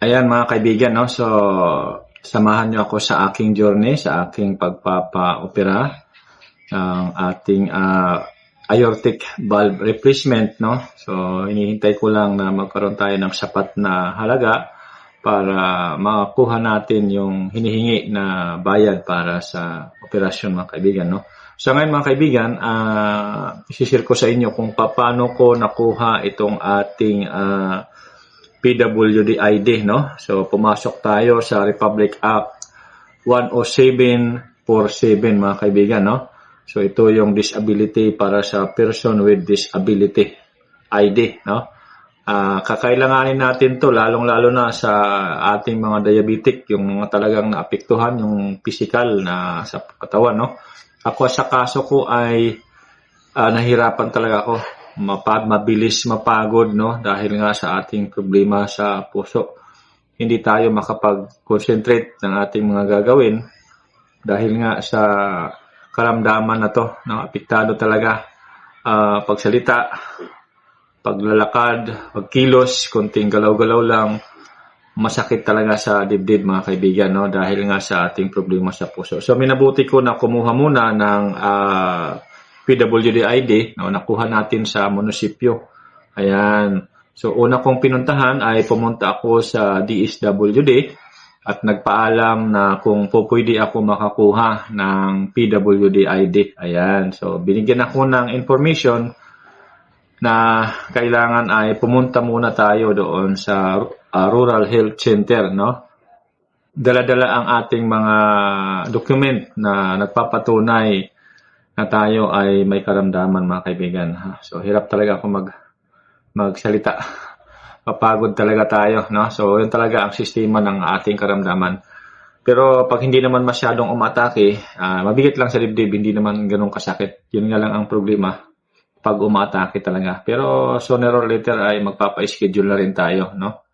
Ayan mga kaibigan, no? So, samahan niyo ako sa aking journey, sa aking pagpapa-opera ng ating ah, aortic valve replacement, no? So, hinihintay ko lang na magkaroon tayo ng sapat na halaga para makakuha natin yung hinihingi na bayad para sa operasyon mga kaibigan, no? So ngayon mga kaibigan, uh, isishare ko sa inyo kung paano ko nakuha itong ating ah, PWD ID, no? So, pumasok tayo sa Republic Act 10747, mga kaibigan, no? So, ito yung disability para sa person with disability ID, no? Ah, kakailanganin natin to lalong-lalo na sa ating mga diabetic, yung mga talagang naapektuhan yung physical na sa katawan, no? Ako sa kaso ko ay ah, nahirapan talaga ako mapag mabilis mapagod no dahil nga sa ating problema sa puso. Hindi tayo makapag-concentrate ng ating mga gagawin dahil nga sa karamdaman na to, no, apektado talaga uh, pagsalita, paglalakad, pagkilos, konting galaw-galaw lang, masakit talaga sa dibdib mga kaibigan no dahil nga sa ating problema sa puso. So minabuti ko na kumuha muna ng uh, PWD ID no, nakuha natin sa munisipyo. Ayan. So, una kong pinuntahan ay pumunta ako sa DSWD at nagpaalam na kung po pwede ako makakuha ng PWD ID. Ayan. So, binigyan ako ng information na kailangan ay pumunta muna tayo doon sa uh, Rural Health Center, no? Dala-dala ang ating mga document na nagpapatunay na tayo ay may karamdaman mga kaibigan. So hirap talaga ako mag magsalita. Papagod talaga tayo, no? So yun talaga ang sistema ng ating karamdaman. Pero pag hindi naman masyadong umatake, uh, mabigat lang sa dibdib, hindi naman ganun kasakit. Yun nga lang ang problema pag umatake talaga. Pero sooner or later ay magpapa-schedule na rin tayo, no?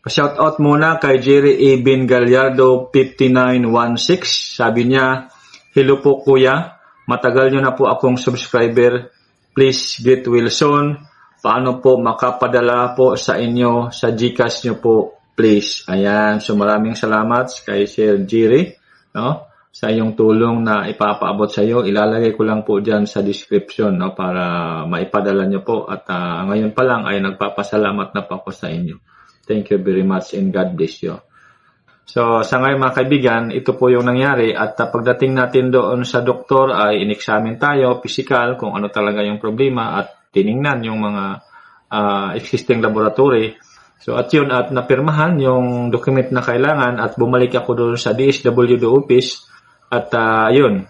Shout out muna kay Jerry Eben Gallardo 5916. Sabi niya, Hello po kuya, Matagal nyo na po akong subscriber. Please get Wilson. Paano po makapadala po sa inyo sa Gcash nyo po please. Ayan. So maraming salamat kay Sir Jerry. No? sa iyong tulong na ipapaabot sa iyo. Ilalagay ko lang po dyan sa description no, para maipadala nyo po. At uh, ngayon pa lang ay nagpapasalamat na po ako sa inyo. Thank you very much and God bless you. So, sa ngayon mga kaibigan, ito po yung nangyari at uh, pagdating natin doon sa doktor ay in-examine tayo, physical, kung ano talaga yung problema at tiningnan yung mga uh, existing laboratory. So, at yun, at napirmahan yung document na kailangan at bumalik ako doon sa DSWD office at uh, yun,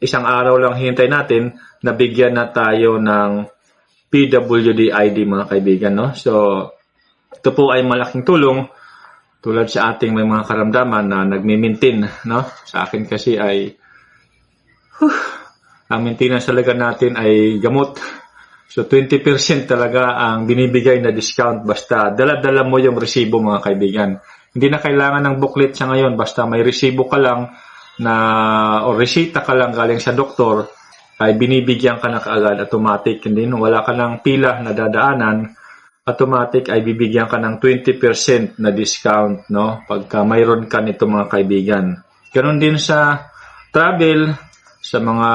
isang araw lang hintay natin, nabigyan na tayo ng PWD ID mga kaibigan. No? So, ito po ay malaking tulong tulad sa ating may mga karamdaman na nagmi-maintain, no? Sa akin kasi ay huh, ang maintenance talaga natin ay gamot. So 20% talaga ang binibigay na discount basta dala-dala mo yung resibo mga kaibigan. Hindi na kailangan ng booklet sa ngayon basta may resibo ka lang na o resita ka lang galing sa doktor ay binibigyan ka na kaagad automatic. Hindi wala ka ng pila na dadaanan automatic ay bibigyan ka ng 20% na discount no? Pagka mayroon ka nito mga kaibigan. Ganon din sa travel, sa mga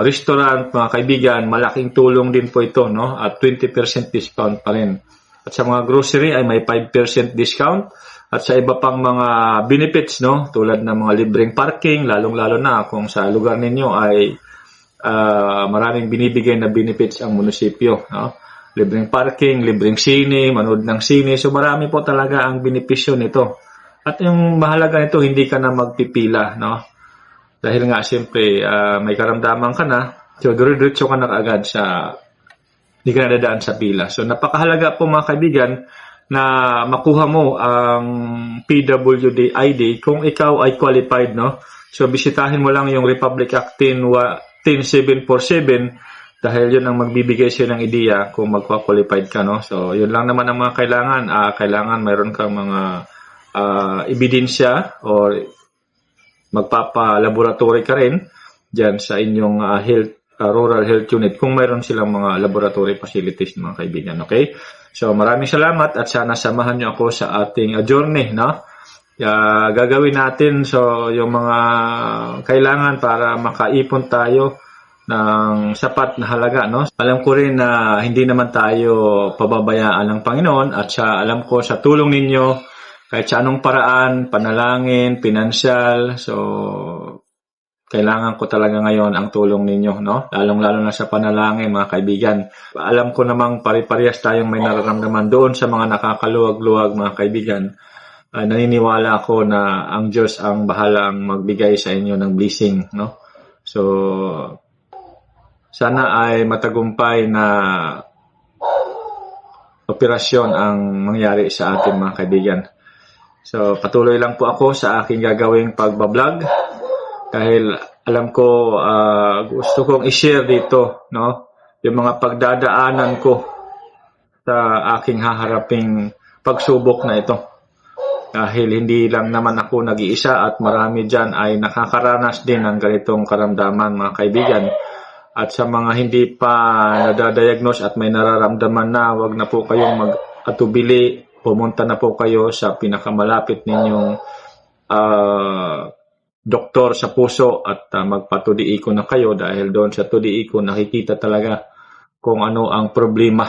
restaurant, mga kaibigan, malaking tulong din po ito no? At 20% discount pa rin. At sa mga grocery ay may 5% discount. At sa iba pang mga benefits no? Tulad ng mga libreng parking lalong-lalo na kung sa lugar ninyo ay uh, maraming binibigay na benefits ang munisipyo no libreng parking, libreng sine, manood ng sine. So marami po talaga ang benepisyo nito. At yung mahalaga nito, hindi ka na magpipila, no? Dahil nga, siyempre, uh, may karamdaman ka na, so dire-diretso ka na kaagad sa, hindi ka na dadaan sa pila. So napakahalaga po mga kaibigan, na makuha mo ang PWD ID kung ikaw ay qualified, no? So bisitahin mo lang yung Republic Act 10, 10747 dahil yun ang magbibigay siya ng ideya kung magpa-qualified ka, no? So, yun lang naman ang mga kailangan. Uh, kailangan mayroon kang mga uh, ebidensya or magpapa-laboratory ka rin dyan sa inyong uh, health uh, rural health unit kung mayroon silang mga laboratory facilities mga kaibigan. Okay? So maraming salamat at sana samahan niyo ako sa ating uh, journey, no? Uh, gagawin natin so yung mga kailangan para makaipon tayo ng sapat na halaga no alam ko rin na hindi naman tayo pababayaan ng Panginoon at sa alam ko sa tulong ninyo kahit sa anong paraan panalangin pinansyal so kailangan ko talaga ngayon ang tulong ninyo, no? Lalong-lalo na sa panalangin, mga kaibigan. Alam ko namang pare-parehas tayong may nararamdaman doon sa mga nakakaluwag-luwag, mga kaibigan. Uh, naniniwala ako na ang Diyos ang bahalang magbigay sa inyo ng blessing, no? So, sana ay matagumpay na operasyon ang mangyari sa atin, mga kaibigan. So, patuloy lang po ako sa aking gagawing pagbablog dahil alam ko ah, gusto kong i-share dito no yung mga pagdadaanan ko sa aking haharaping pagsubok na ito dahil hindi lang naman ako nag-iisa at marami dyan ay nakakaranas din ng ganitong karamdaman mga kaibigan at sa mga hindi pa nadadiagnose at may nararamdaman na wag na po kayong mag-atubili. Pumunta na po kayo sa pinakamalapit ninyong ah, doktor sa puso at uh, magpatudi ko na kayo. Dahil doon sa tudi ko nakikita talaga kung ano ang problema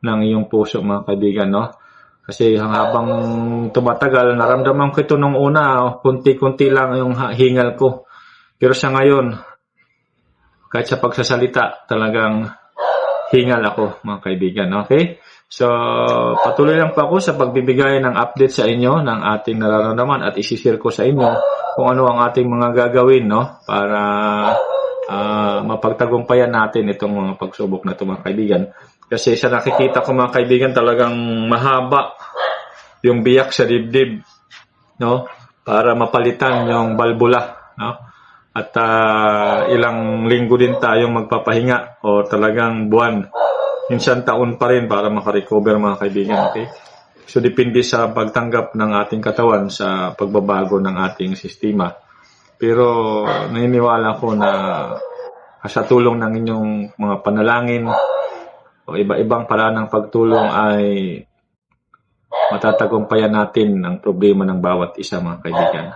ng iyong puso mga kaibigan no? Kasi habang tumatagal naramdaman ko ito nung una kunti-kunti lang yung hingal ko. Pero sa ngayon kahit sa pagsasalita talagang hingal ako mga kaibigan okay? So patuloy lang pa ako sa pagbibigay ng update sa inyo ng ating nararamdaman at isishare ko sa inyo kung ano ang ating mga gagawin no? Para ah, mapagtagumpayan natin itong mga pagsubok na ito mga kaibigan. Kasi sa nakikita ko mga kaibigan talagang mahaba yung biyak sa dibdib no? Para mapalitan yung balbula no at ah, ilang linggo din tayong magpapahinga o talagang buwan minsan taon pa rin para makarecover mga kaibigan okay So, depende sa pagtanggap ng ating katawan sa pagbabago ng ating sistema. Pero, naniniwala ko na sa tulong ng inyong mga panalangin o iba-ibang paraan ng pagtulong ay matatagumpayan natin ang problema ng bawat isa mga kaibigan.